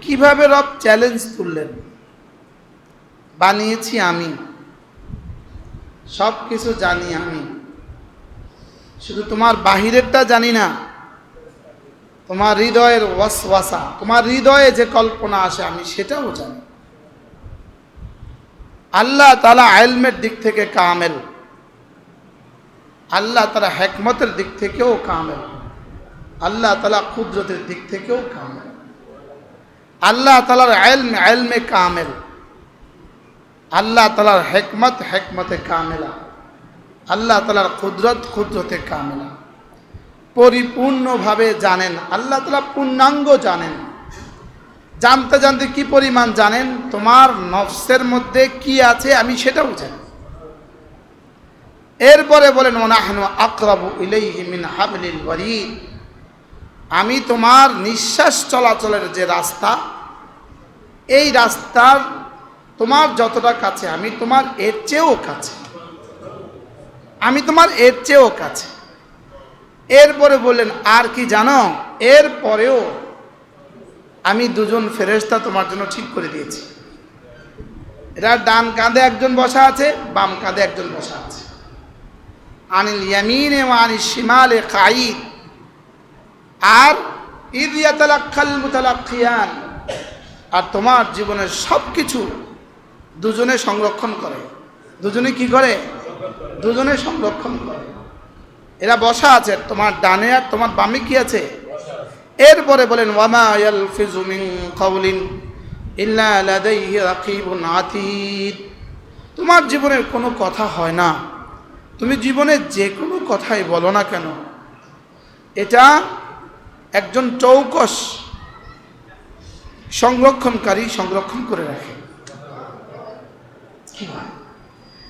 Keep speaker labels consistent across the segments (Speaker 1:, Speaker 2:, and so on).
Speaker 1: কীভাবে রব চ্যালেঞ্জ তুললেন? বানিয়েছি আমি। সব কিছু জানি আমি। শুধু তোমার বাহিরেরটা জানি না, তোমার হৃদয়ের ওয়াসওয়াসা, তোমার হৃদয়ে যে কল্পনা আসে আমি সেটাও জানি। আল্লাহ তালা আইলমের দিক থেকে কামেল। আল্লাহ তালা হেকমতের দিক থেকেও কামেল। আল্লাহ তালা কুদরতের দিক থেকেও কামেল। আল্লাহ তালার আইলমে আইলমে কামেল। আল্লাহ তালার হেকমত, হেকমতে কামেলা। আল্লাহ তালার কুদরত, কুদরতে কামেলা। পরিপূর্ণভাবে জানেন। আল্লাহ তালা পূর্ণাঙ্গ জানেন। জানতে জানতে কি পরিমাণ জানেন? তোমার নফসের মধ্যে কি আছে আমি সেটাও জানি। এরপরে বলেন ওনাহনু আকরাবু ইলাইহি মিন হাবলিল ওয়ারিদ আমি তোমার নিঃশ্বাস চলাচলের যে রাস্তা, এই রাস্তার তোমার যতটা কাছে, আমি তোমার এর চেয়েও কাছে। আমি তোমার এর চেয়েও কাছে। এরপরে বললেন, আর কি জানো, এরপরেও আমি দুজন ফেরেশতা তোমার জন্য ঠিক করে দিয়েছি। এটা ডান কাঁধে একজন বসা আছে, বাম কাঁধে একজন বসা আছে। আনিল ইয়ামিনে ওয়া আনিল শিমালে কাঈদ আর মুতালাক্কিয়ান, আর তোমার জীবনের সব কিছু দুজনে সংরক্ষণ করে। দুজনে কি করে? দুজনে সংরক্ষণ করে। এরা বসা আছে, তোমার ডানে আর তোমার বামে কি আছে? এরপরে বলেন মিন আতীদ। তোমার জীবনের কোনো কথা হয় না। তুমি জীবনে যে কোনো কথাই বলো না কেন। এটা একজন চৌকস সংরক্ষণকারী সংরক্ষণ করে রাখে।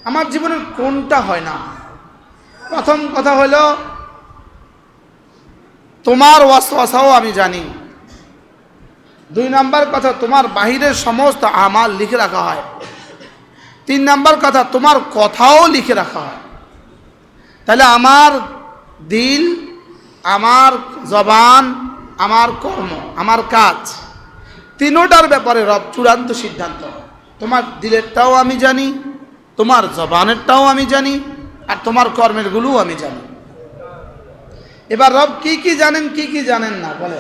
Speaker 1: আমার জীবনের কোনটা হয় না? প্রথম কথা হলো, তোমার ওয়াসওয়াসাও আমি জানি। দুই নাম্বার কথা, তোমার বাহিরের সমস্ত আমার লিখে রাখা হয়। তিন নাম্বার কথা, তোমার কথাও লিখে রাখা হয়। তাহলে আমার দিল আমার জবান আমার কর্ম আমার কাজ। তিনোটার ব্যাপারে রব চূড়ান্ত সিদ্ধান্ত। তোমার দিলেরটাও আমি জানি তোমার জবানেরটাও আমি জানি আর তোমার কর্মেরগুলোও আমি জানি। এবার রব কি কি জানেন কি কি জানেন না বলে?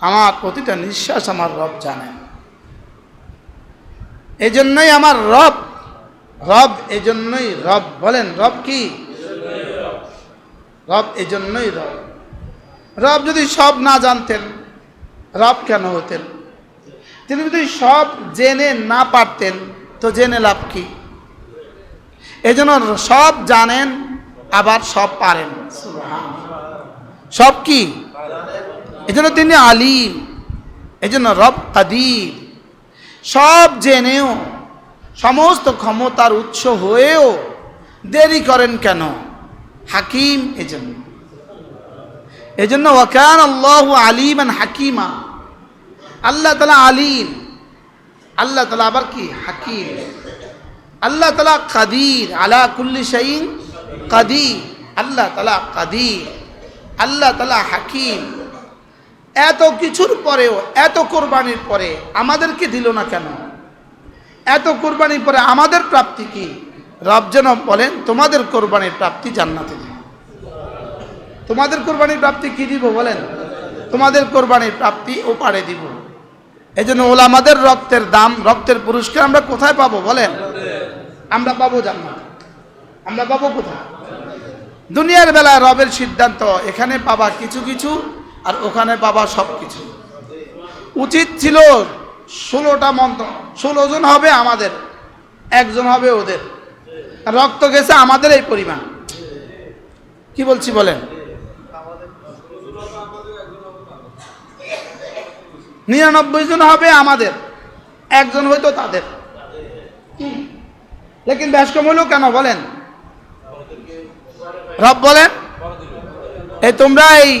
Speaker 1: আমার প্রতিটা নিঃশ্বাস আমার রব জানেন এই জন্যই আমার রব রব এই জন্যই রব বলেন রব কি? রব এই জন্যই রব। রব যদি সব না জানতেন, রব কেন হতেন? তিনি যদি সব জেনে না পারতেন, তো জেনে লাভ কি? এই জন্য সব জানেন, আবার সব পারেন। সব কি? এই জন্য তিনি আলিম এই জন্য রব কাদির। সব জেনেও, সমস্ত ক্ষমতার উৎস হয়েও দেরি করেন কেন? হাকিম এজন্য। এজন্য ওয়াকান আল্লাহ আলিমান হাকিমা। আল্লাহ তালা আলিম। আল্লাহ তালা আবার কি? হাকিম। আল্লাহ তালা কাদির। আলা কুল্লি শাইন কাদির। আল্লাহ তালা কাদির। আল্লাহ তালা হাকিম। এত কিছুর পরেও, এত কোরবানির পরে আমাদেরকে দিল না কেন? এত কোরবানির পরে আমাদের প্রাপ্তি কি? রব যেন বলেন, তোমাদের কোরবানির প্রাপ্তি জান্নাতে তোমাদের কোরবানির প্রাপ্তি কি দিব বলেন? তোমাদের কোরবানির প্রাপ্তি ও পারে দিব। এই জন্য ওলামাদের রক্তের দাম, রক্তের পুরস্কার আমরা কোথায় পাবো বলেন? আমরা পাবো জান্নাত। আমরা পাবো কোথায়? দুনিয়ার বেলায় রবের সিদ্ধান্ত, এখানে পাবা কিছু কিছু আর ওখানে পাবা সব কিছু। উচিত ছিল ষোলোটা মন্ত্র, ষোলো জন হবে আমাদের, একজন হবে ওদের। রক্ত গেছে আমাদের এই পরিমাণ। কি বলছি বলেন? নিরানব্বই জন হবে আমাদের। একজন হয়তো তাদের। লেকিন ব্যাসকম হলো কেন বলেন? রব বলেন, এই তোমরা এই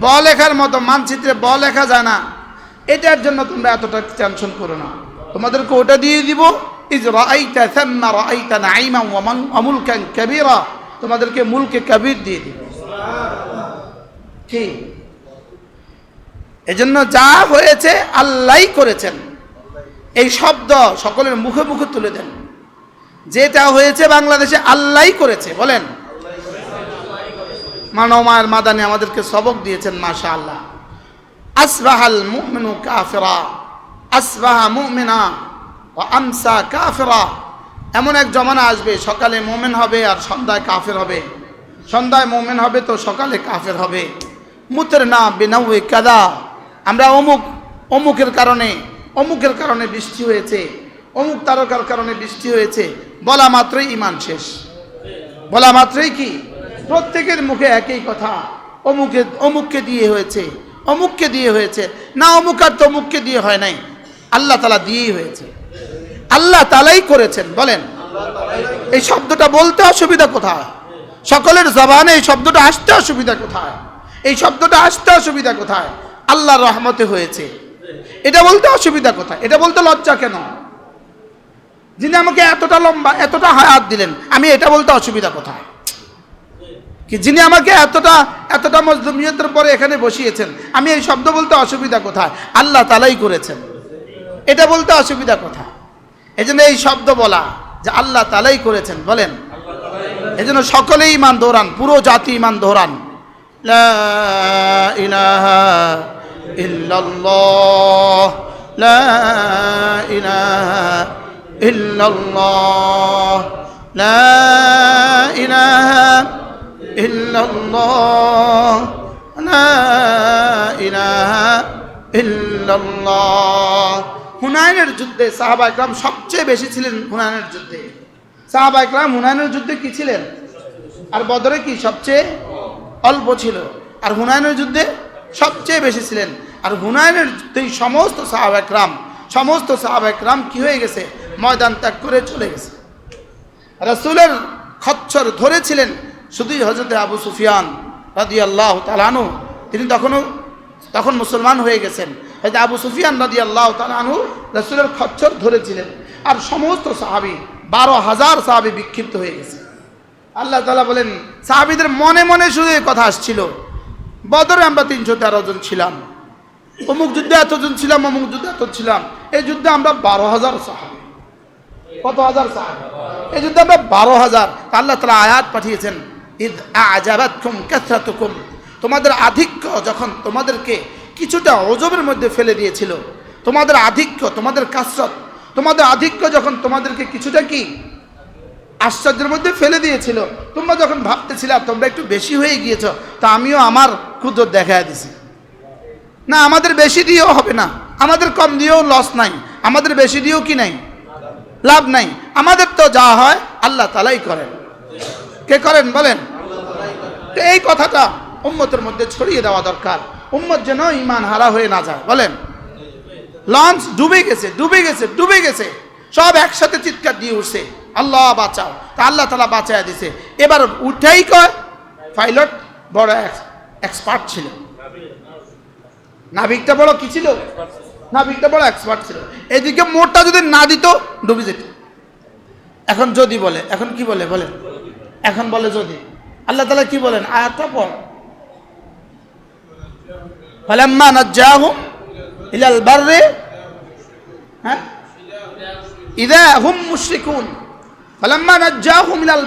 Speaker 1: ব লেখার মতো মানচিত্রে ব লেখা যায় না। এটার জন্য তোমরা এতটা টেনশন করো না। তোমাদেরকে ওটা দিয়ে দিব তোমাদেরকে মুলকে কবির দিয়ে দিব। এজন্য যা হয়েছে আল্লাহই করেছেন। এই শব্দ সকলের মুখে মুখে তুলে দেন। যেটা হয়েছে বাংলাদেশে আল্লাহই করেছে, বলেন। মানমায়ের মাদানে আমাদেরকে সবক দিয়েছেন মাশা আল্লাহ আসবাহাল মুমিনু কাফেরা, আসবাহা মুমিনা ও আমসা কাফেরা। এমন এক জমানা আসবে, সকালে মোমেন হবে আর সন্ধ্যায় কাফের হবে। সন্ধ্যায় মোমেন হবে তো সকালে কাফের হবে। মুতের না বিনাউয়ে কাদা। আমরা অমুক, অমুকের কারণে অমুকের কারণে বৃষ্টি হয়েছে, অমুক তারকার কারণে বৃষ্টি হয়েছে, বলা মাত্রই ইমান শেষ। বলা মাত্রই কি? প্রত্যেকের মুখে একই কথা, অমুকে, অমুককে দিয়ে হয়েছে, অমুককে দিয়ে হয়েছে, না অমুক আর তমুককে দিয়ে হয় নাই, আল্লাহ তালা দিয়েই হয়েছে। আল্লাহ তালাই করেছেন, বলেন। এই শব্দটা বলতে অসুবিধা কোথায়? সকলের জবানে এই শব্দটা আসতে অসুবিধা কোথায়? এই শব্দটা আসতে অসুবিধা কোথায়? আল্লাহর রহমতে হয়েছে। এটা বলতে অসুবিধা কোথায়? এটা বলতে লজ্জা কেন? যিনি আমাকে এতটা লম্বা, এতটা হায়াত দিলেন, আমি এটা বলতে অসুবিধা কোথায়? কি যিনি আমাকে এতটা এতটা মজলুমিয়তের পরে এখানে বসিয়েছেন, আমি এই শব্দ বলতে অসুবিধা কোথায়? আল্লাহ তালাই করেছেন। এটা বলতে অসুবিধা কোথায়? এই জন্য এই শব্দ বলা যে আল্লাহ তালাই করেছেন, বলেন। এই জন্য সকলেই ইমান দৌড়ান, পুরো জাতি ইমান দৌড়ান। লা ইলাহা ইল্লাল্লাহ, লা ইলাহা ইল্লাল্লাহ, লা ইলাহা ইল্লাল্লাহ, লা ইলাহা ইল্লাল্লাহ। হুনায়নের যুদ্ধে সাহাবা একরাম সবচেয়ে বেশি ছিলেন হুনায়নের যুদ্ধে। সাহাবা একরাম হুনায়নের যুদ্ধে কি ছিলেন? আর বদরে কি সবচেয়ে অল্প ছিল? আর হুনায়নের যুদ্ধে সবচেয়ে বেশি ছিলেন। আর হুনায়নের যুদ্ধেই সমস্ত সাহাব একরাম, সমস্ত সাহাব একরাম কি হয়ে গেছে? ময়দান ত্যাগ করে চলে গেছে। রসুলের খচ্চর ধরেছিলেন শুধুই হজরত আবু সুফিয়ান রাদি আল্লাহ তালানু তিনি তখনও, তখন মুসলমান হয়ে গেছেন। হয়তো আবু সুফিয়ান রাদি আল্লাহ তালানু রসুলের খচ্ছর ধরেছিলেন। আর সমস্ত সাহাবি, বারো হাজার সাহাবি বিক্ষিপ্ত হয়ে গেছে। আল্লাহ তালা বলেন, সাহাবিদের মনে মনে শুধু কথা আসছিল। বদরে আমরা তিনশো তেরো জন ছিলাম। অমুক যুদ্ধে এতজন ছিলাম, অমুক যুদ্ধে এত ছিলাম। এই যুদ্ধে আমরা বারো হাজার সাহাবি। কত হাজার সাহাবি? এই যুদ্ধে আমরা বারো হাজার। আল্লাহ তালা আয়াত পাঠিয়েছেন ঈদ আজাবাতকুম কাথরাতুকুম তোমাদের আধিক্য যখন তোমাদেরকে কিছুটা অজবের মধ্যে ফেলে দিয়েছিল, তোমাদের আধিক্য, তোমাদের কাসরত, তোমাদের আধিক্য যখন তোমাদেরকে কিছুটা কি আশ্চর্যের মধ্যে ফেলে দিয়েছিল। তোমরা যখন ভাবতেছিলে তোমরা একটু বেশি হয়ে গিয়েছ, তা আমিও আমার ক্ষুদ্র দেখা দিছি। না, আমাদের বেশি দিয়েও হবে না। আমাদের কম দিয়েও লস নাই। আমাদের বেশি দিয়েও কি নাই? লাভ নাই। আমাদের তো যা হয়, আল্লাহ তালাই করেন। কে করেন বলেন? তো এই কথাটা উম্মতের মধ্যে ছড়িয়ে দেওয়া দরকার। উম্মত যেন ইমান হারা হয়ে না যায়। বলেন। লঞ্চ ডুবে গেছে ডুবে গেছে ডুবে গেছে। সব একসাথে চিৎকার দিয়ে উঠছে। আল্লাহ বাঁচাও। তা আল্লাহ তালা বাঁচায় দিছে। এবার উঠেই কয় পাইলট বড় এক্সপার্ট ছিল। নাবিকটা বড় কি ছিল? নাবিকটা বড় এক্সপার্ট ছিল। এদিকে মোটটা যদি না দিত, ডুবে যেত। এখন যদি বলে, এখন কি বলে, বলেন। এখন বলে যদি। আল্লাহ তালা কি বলেন? আয়াতটা পড়। ফালাম্মা নাজ্জাহুম ইলাল বাররে হ্যাঁ? ইদা হুম মুশরিকুন।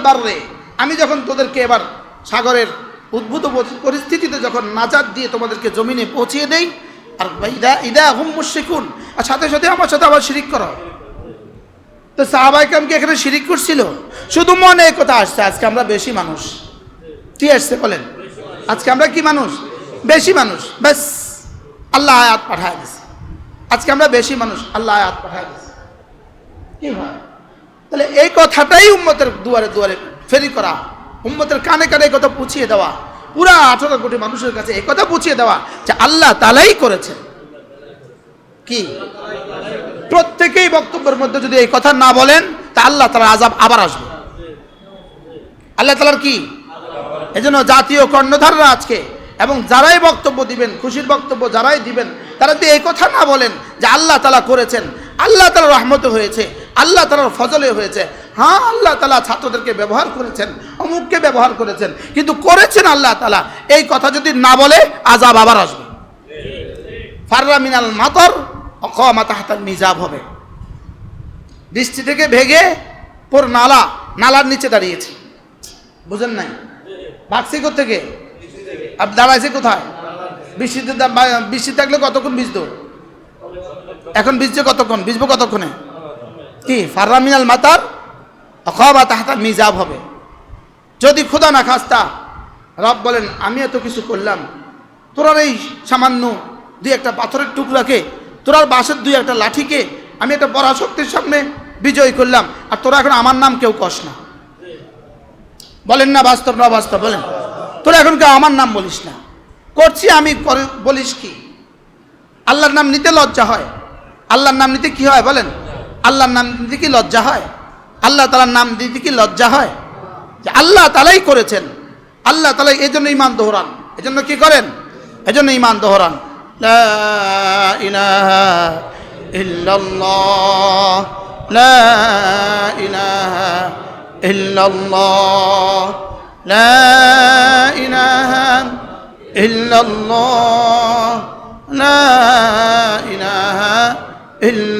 Speaker 1: বাররে। আমি যখন তোদেরকে এবার সাগরের উদ্ভূত পরিস্থিতিতে যখন নাজাত দিয়ে তোমাদেরকে জমিনে পৌঁছিয়ে দেই, আর ইদা ইদা হুম মুশরিকুন, আর সাথে সাথে আমার সাথে আবার শিরিক করো। তো সাহাবাইকামকে এখানে শিরিক করছিল? শুধু মনে কথা আসছে, আজকে আমরা বেশি মানুষ। কি আসছে বলেন? আজকে আমরা কি মানুষ? বেশি মানুষ। ব্যাস, আল্লাহ আয়াত পাঠায় দিছে। আজকে আমরা বেশি মানুষ, আল্লাহ আয়াত পাঠায় দিছে। কি হয়? তাহলে এই কথাটাই উম্মতের দুয়ারে দুয়ারে ফেরি করা। উম্মতের কানে কানে এই কথা পুছিয়ে দেওয়া। পুরা আঠারো কোটি মানুষের কাছে এই কথা পুছিয়ে দেওয়া যে আল্লাহ তালাই করেছেন। কি? প্রত্যেকেই বক্তব্যের মধ্যে যদি এই কথা না বলেন, তা আল্লাহ তালার আজাব আবার আসবে। আল্লাহ তালার কি? এজন্য জাতীয় কর্ণধাররা আজকে এবং যারাই বক্তব্য দিবেন, খুশির বক্তব্য যারাই দিবেন, তারা যদি এই কথা না বলেন যে আল্লাহ তালা করেছেন, আল্লাহ তালা রহমতে হয়েছে আল্লাহ তালার ফজলে হয়েছে। হ্যাঁ আল্লাহ তালা ছাত্রদেরকে ব্যবহার করেছেন, অমুককে ব্যবহার করেছেন, কিন্তু করেছেন আল্লাহ তালা এই কথা যদি না বলে আজাব আবার আসবে। ফাররা মিনাল মাতর, অকমা তাহাতার মিজাব হবে। বৃষ্টি থেকে ভেগে পোর নালা, নালার নিচে দাঁড়িয়েছে। বুঝেন নাই? ভাগছি থেকে আর দাঁড়াইছে কোথায়? বৃষ্টিতে বৃষ্টি থাকলে কতক্ষণ ভিজতো? এখন ভিজছে কতক্ষণ? ভিজবো কতক্ষণে? কি? ফাররা মিনাল মাতার অকমা তাহাতার মিজাব হবে। যদি খোদা না খাস্তা রব বলেন আমি এত কিছু করলাম। তোরার এই সামান্য দুই একটা পাথরের টুকরাকে, তোরার বাঁশের দুই একটা লাঠিকে আমি একটা বড় পরাশক্তির সামনে বিজয় করলাম, আর তোরা এখন আমার নাম কেউ কস না। বলেন না, বাস্তব না বাস্তব বলেন। তোরা এখন কেউ আমার নাম বলিস না। করছি আমি বলিস কি? আল্লাহর নাম নিতে লজ্জা হয়। আল্লাহর নাম নিতে কি হয়, বলেন? আল্লাহর নাম নিতে কি লজ্জা হয়? আল্লাহ তালার নাম দিতে কি লজ্জা হয়? যে আল্লাহ তালাই করেছেন। আল্লাহ তালাই এই জন্য ইমান দোহরান। এই জন্য কি করেন? এই জন্য ইমান দোহরান। লা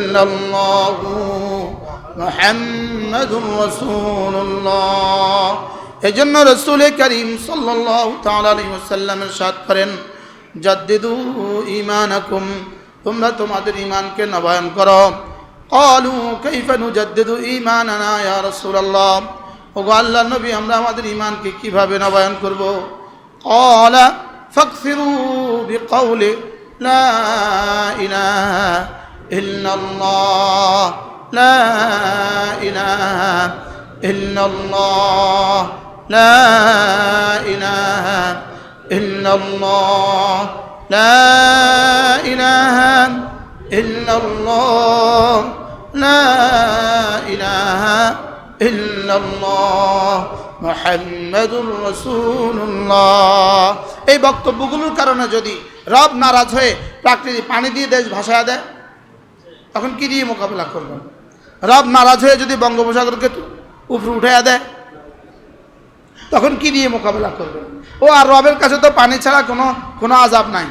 Speaker 1: ইলাহা ইল্লাল্লাহ লা ইলাহা ইল্লাল্লাহ লা ইলাহা ইল্লাল্লাহ লা ইলাহা ইল্লাল্লাহ মোহাম্মদুর রসুল্লাহ এই জন্য রসুল করিম সাল্লাহ তালামের সাথ করেন জাদ্দিদু ইমানাকুম তোমরা তোমাদের ইমানকে নবায়ন করো কলু কৈফানু জাদ্দিদু ইমানানা ইয়া রাসূলুল্লাহ ওগো আল্লাহ নবী আমরা আমাদের ইমানকে কিভাবে নবায়ন করব قال فاكثروا بقول لا إله إلا الله لا إله إلا الله لا إله إلا الله لا إله إلا الله لا إله إلا الله মোহাম্মদুর রসুল্লাহ এই বক্তব্যগুলোর কারণে যদি রব নারাজ হয়ে প্রাকৃতিক পানি দিয়ে দেশ ভাসায় দেয় তখন কি দিয়ে মোকাবিলা করবেন? রব নারাজ হয়ে যদি বঙ্গোপসাগরকে উপরে উঠে দেয়, তখন কি দিয়ে মোকাবিলা করবেন? ও আর রবের কাছে তো পানি ছাড়া কোনো কোনো আজাব নাই।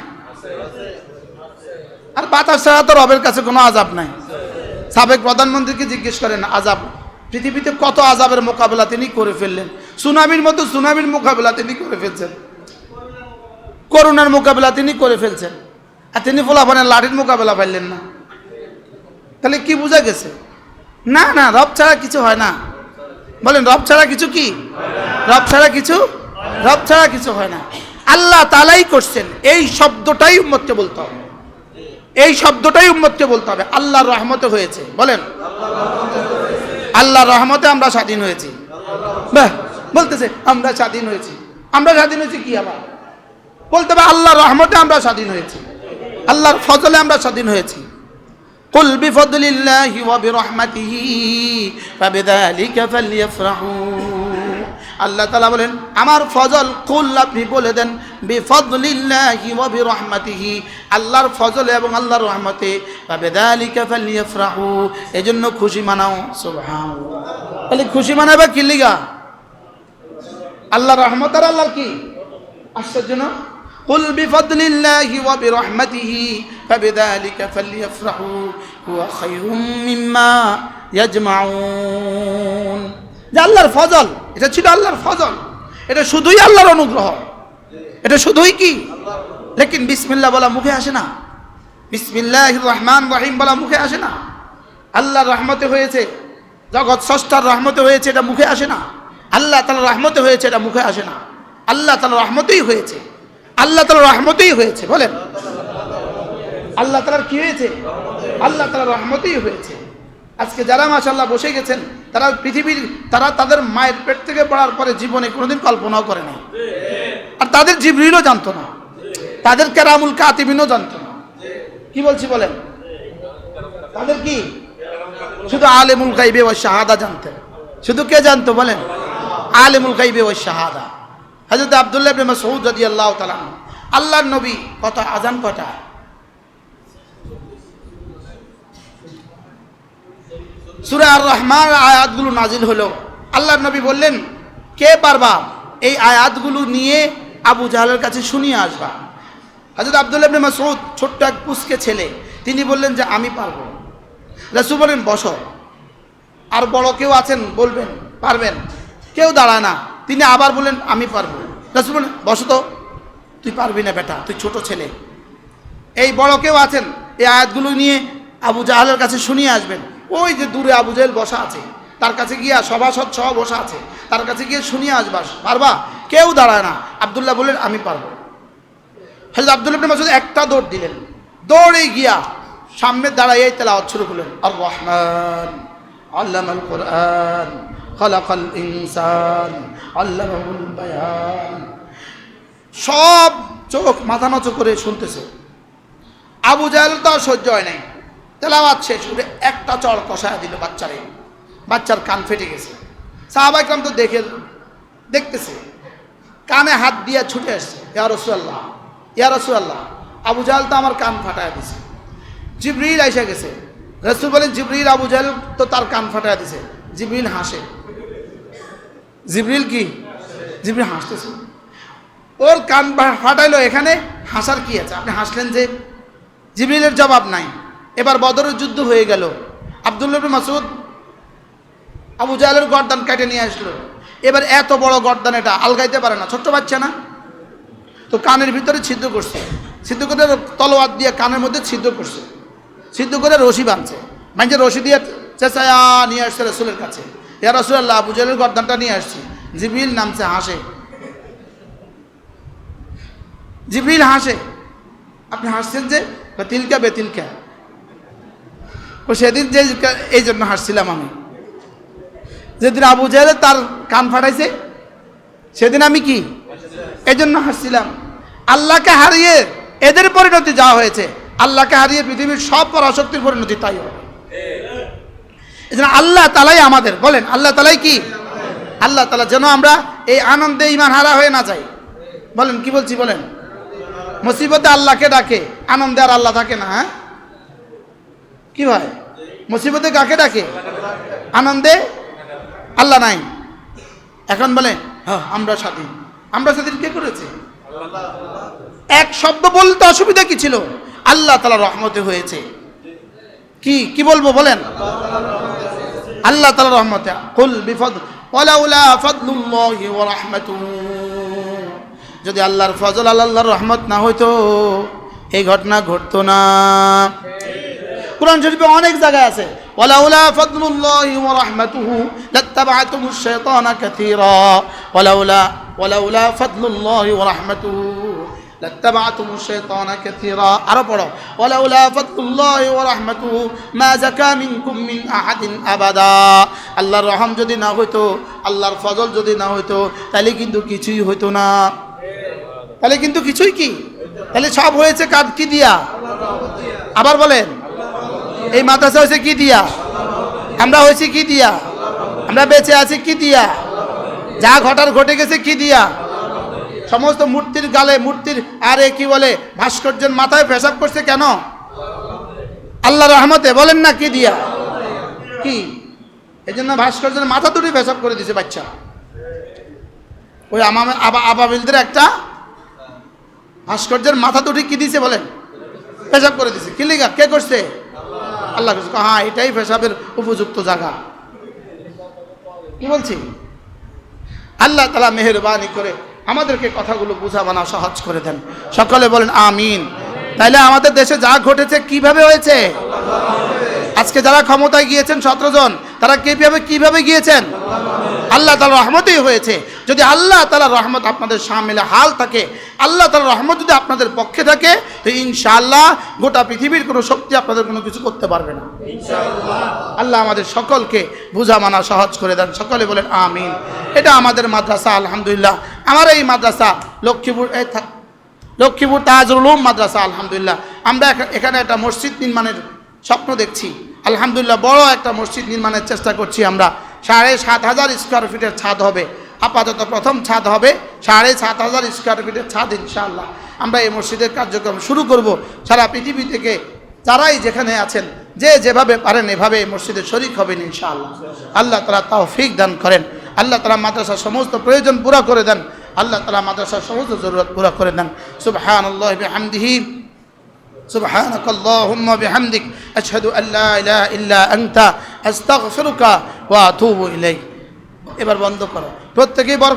Speaker 1: আর বাতাস ছাড়া তো রবের কাছে কোনো আজাব নাই। সাবেক প্রধানমন্ত্রীকে জিজ্ঞেস করেন, আজাব, পৃথিবীতে কত আজাবের মোকাবেলা তিনি করে ফেললেন? সুনামির মতো সুনামির মোকাবেলা তিনি করে ফেলছেন। করোনার মোকাবেলা তিনি করে ফেলছেন। আর তিনি ফোলাফানের লাঠির মোকাবেলা পাইলেন না। তাহলে কি বোঝা গেছে? না না, রব ছাড়া কিছু হয় না। বলেন, রব ছাড়া কিছু কি? রব ছাড়া কিছু? রব ছাড়া কিছু হয় না। আল্লাহ তালাই করছেন, এই শব্দটাই উম্মতকে বলতে হবে। এই শব্দটাই উম্মতকে বলতে হবে। আল্লাহর রহমতে হয়েছে। বলেন, আল্লাহর রহমতে আমরা স্বাধীন হয়েছি। বাহ, বলতেছে, আমরা স্বাধীন হয়েছি। আমরা স্বাধীন হয়েছি কি আবার? বলতে হবে, আল্লাহর রহমতে আমরা স্বাধীন হয়েছি। আল্লাহর ফজলে আমরা স্বাধীন হয়েছি। قل بفضل الله وبرحمته فبذلك فليفرحوا আল্লাহ তালা বলেন আমার ফজল কুল আপনি বলে দেন বিফদলিল্লাহি ওয়া বিরহমাতিহি আল্লাহর ফজলে এবং আল্লাহর রহমতে ফাবিযালিকা ফালিয়াফরাহু এজন্য খুশি মানাও সুবহানাল্লাহ তাহলে খুশি মানাবে কি লিগা আল্লাহর রহমত আর আল্লাহর কি আশ্চর্য না قل بفضل الله وبرحمته فبذلك فليفرحوا هو خير مما يجمعون যে আল্লাহর ফজল এটা ছিল আল্লাহর ফজল এটা শুধুই আল্লাহর অনুগ্রহ এটা শুধুই কি লেকিন বিসমিল্লাহ বলা মুখে আসে না বিসমিল্লাহ রহমান রহিম বলা মুখে আসে না আল্লাহর রহমতে হয়েছে জগৎ ষষ্ঠার রহমতে হয়েছে এটা মুখে আসে না আল্লাহ তালা রহমতে হয়েছে এটা মুখে আসে না আল্লাহ তালা রহমতেই হয়েছে আল্লাহ তালা রহমতেই হয়েছে, বলেন। আল্লাহ তালার কি হয়েছে? আল্লাহ তালার রহমতেই হয়েছে। আজকে যারা মাসাল্লাহ বসে গেছেন, তারা পৃথিবীর, তারা তাদের মায়ের পেট থেকে পড়ার পরে জীবনে কোনোদিন কল্পনাও করে না আর তাদের জিবরিলও জানতো না। তাদের কেরামুল কাতিবিনও জানতো না। কি বলছি বলেন? তাদের কি? শুধু আলেমুল গাইবে ও শাহাদা জানতেন। শুধু কে জানতো বলেন? আলেমুল গাইবে ও শাহাদা। হজরত আবদুল্লাহ ইবনে মাসউদ রাদিয়াল্লাহু তাআলা আল্লাহর নবী কত আজান কটা? সূরা আর রহমান আয়াতগুলো নাজিল হলো। আল্লাহর নবী বললেন, কে পারবা এই আয়াতগুলো নিয়ে আবু জাহালের কাছে শুনিয়ে আসবা? হাজরত আবদুল্লাহ ইবনে মাসউদ ছোট্ট এক পুষ্কে ছেলে, তিনি বললেন যে, আমি পারব। রাসূল বলেন, বসো। আর বড় কেউ আছেন বলবেন, পারবেন। কেউ দাঁড়ায় না। তিনি আবার বললেন, আমি পারব। রাসূল বলেন বসো তো, তুই পারবি না বেটা, তুই ছোট ছেলে। এই বড় কেউ আছেন, এই আয়াতগুলো নিয়ে আবু জাহালের কাছে শুনিয়ে আসবেন। ওই যে দূরে আবু জাহেল বসা আছে, তার কাছে গিয়া সভাসদ সহ বসা আছে, তার কাছে গিয়ে শুনিয়ে আসবা, পারবা? কেউ দাঁড়ায় না। আবদুল্লাহ বললেন, আমি পারব। হজরত আবদুল্লাহ মাসউদ একটা দৌড় দিলেন। দৌড়ে গিয়া সামনে দাঁড়াই তেলাওয়াত শুরু করলেন। আর রহমান আল্লামাল কোরআন ইনসান সব চোখ মাথা নচো করে শুনতেছে। আবু জাহেল তো সহ্য হয় নাই। তেলাওয়াত শেষ উঠে একটা চড় কষায় দিল বাচ্চারে। বাচ্চার কান ফেটে গেছে। সাহাবাইকরাম তো দেখে দেখতেছে। কানে হাত দিয়ে ছুটে আসছে। ইয়া রসুল্লাহ ইয়া রসুল্লাহ আবু জাহেল তো আমার কান ফাটায় দিছে। জিবরিল এসে গেছে। রসুল বলেন, জিবরিল, আবু জাহেল তো তার কান ফাটায় দিছে। জিবরিল হাসে। জিবরিল কি? জিবরিল হাসতেছে। ওর কান ফাটাইলো এখানে, হাসার কি আছে? আপনি হাসলেন যে জিবরিলের জবাব নাই। এবার বদরের যুদ্ধ হয়ে গেল। আবদুল্লাহ মাসুদ আবু জাহেলের গর্দান কেটে নিয়ে আসলো। এবার এত বড় গর্দান এটা, আলগাইতে পারে না। ছোট্ট বাচ্চা না? তো কানের ভিতরে ছিদ্র করছে। ছিদ্র করে তলোয়ার দিয়ে কানের মধ্যে ছিদ্র করছে। ছিদ্র করে রশি বাঁধছে। মানে রশি দিয়ে চেঁচায়া নিয়ে আসছে রসুলের কাছে। ইয়া রসুল্লাহ আবু জাহেলের গর্দানটা নিয়ে আসছি। জিবিল নামছে, হাসে। জিবরিল হাসে। আপনি হাসছেন যে? তিলকা বেতিলকা ও সেদিন যে এই জন্য হাসছিলাম আমি। যেদিন আবু জাহেল তার কান ফাটাইছে, সেদিন আমি কি? এই জন্য হাসছিলাম। আল্লাহকে হারিয়ে এদের পরিণতি যা হয়েছে। আল্লাহকে হারিয়ে পৃথিবীর সব পরাশক্তির পরিণতি তাই হবে। এই আল্লাহ তালাই আমাদের, বলেন, আল্লাহ তালাই কি? আল্লাহ তালা যেন আমরা এই আনন্দে ইমান হারা হয়ে না যাই। বলেন, কি বলছি, বলেন? মুসিবতে আল্লাহকে ডাকে, আনন্দে আর আল্লাহ থাকে না হ্যাঁ? কি ভাই মুসিবতে কাকে ডাকে? আনন্দে আল্লাহ নাই। এখন বলে হ্যাঁ আমরা স্বাধীন। আমরা স্বাধীন কে করেছে? এক শব্দ বলতে অসুবিধা কি ছিল? আল্লাহ তালা রহমতে হয়েছে। কি কি বলব, বলেন? আল্লাহ তালা রহমতে, কুল বিফদ ওয়ালাউলা ফাদলুল্লাহি ওয়া রাহমাতুহু। যদি আল্লাহর ফজল আল্লাহর রহমত না হইতো, এই ঘটনা ঘটতো না। কোরআন শরীফে অনেক জায়গায় আছে, ওয়ালাউলা ফাদলুল্লাহি ওয়া রাহমাতুহু লাত্তাবা'তুমুশ শাইতানা কাসীরা ওয়ালাউলা ওয়ালাউলা ফাদলুল্লাহি ওয়া রাহমাতুহু। শাইতানা কাসীরা আরও পড়ো। ওয়ালাউলা ফাদলুল্লাহি ওয়া রাহমাতুহু মা যাকা মিনকুম মিন আহাদিন আবাদা আল্লাহর রহম যদি না হইতো, আল্লাহর ফজল যদি না হইতো, তাহলে কিন্তু কিছুই হইতো না। তাহলে কিন্তু কিছুই কি? তাহলে সব হয়েছে কার কি দিয়া? আবার বলেন, এই মাদ্রাসা হয়েছে কি দিয়া? আমরা হয়েছি কি দিয়া? আমরা বেঁচে আছি কি দিয়া? যা ঘটার ঘটে গেছে কি দিয়া? সমস্ত মূর্তির গালে, মূর্তির আরে কি বলে, ভাস্কর্যের মাথায় পেশাব করছে কেন? আল্লাহ রহমতে বলেন না কি দিয়া? কি? এই জন্য ভাস্কর্যের মাথা দুটি পেশাব করে দিছে বাচ্চা। ওই আবাবিলদের একটা ভাস্কর্যের মাথা দুটি কি দিছে বলেন? পেশাব করে দিছে। কি লিগা? কে করছে? আল্লাহ করছে। হ্যাঁ এটাই পেশাবের উপযুক্ত জায়গা। কি বলছি? আল্লাহ তালা মেহরবানি করে আমাদেরকে কথাগুলো বোঝা বানা সহজ করে দেন। সকলে বলেন, আমিন। তাইলে আমাদের দেশে যা ঘটেছে, কীভাবে হয়েছে? আজকে যারা ক্ষমতায় গিয়েছেন সতেরো জন তারা কীভাবে কীভাবে গিয়েছেন? আল্লাহ তালা রহমতেই হয়েছে। যদি আল্লাহ তালা রহমত আপনাদের সামিলে হাল থাকে আল্লাহ তালা রহমত যদি আপনাদের পক্ষে থাকে তো ইনশাআল্লাহ গোটা পৃথিবীর কোনো শক্তি আপনাদের কোনো কিছু করতে পারবে না। আল্লাহ আমাদের সকলকে বুঝা মানা সহজ করে দেন। সকলে বলেন আমিন। এটা আমাদের মাদ্রাসা আলহামদুলিল্লাহ। আমার এই মাদ্রাসা লক্ষ্মীপুর লক্ষ্মীপুর তাজুল উলুম মাদ্রাসা আলহামদুলিল্লাহ। আমরা এখানে একটা মসজিদ নির্মাণের স্বপ্ন দেখছি। আলহামদুলিল্লাহ, বড় একটা মসজিদ নির্মাণের চেষ্টা করছি আমরা। সাড়ে সাত হাজার স্কোয়ার ফিটের ছাদ হবে। আপাতত প্রথম ছাদ হবে সাড়ে সাত হাজার স্কোয়ার ফিটের ছাদ, ইনশাআল্লাহ। আমরা এই মসজিদের কার্যক্রম শুরু করব। সারা পৃথিবী থেকে যারাই যেখানে আছেন, যে যেভাবে পারেন এভাবে এই মসজিদে শরিক হবেন, ইনশাআল্লাহ। আল্লাহ তালা তাও ফিক দান করেন। আল্লাহ তালা মাদ্রাসার সমস্ত প্রয়োজন পুরা করে দেন। আল্লাহ তালা মাদ্রাসার সমস্ত জরুরত পুরা করে দেন। সুবহান আল্লাহ বিহামদিহি। سبحانك اللهم وبحمدك أشهد أن لا إله إلا أنت أستغفرك وأتوب إليك এবার বন্ধ করো প্রত্যেকেই বর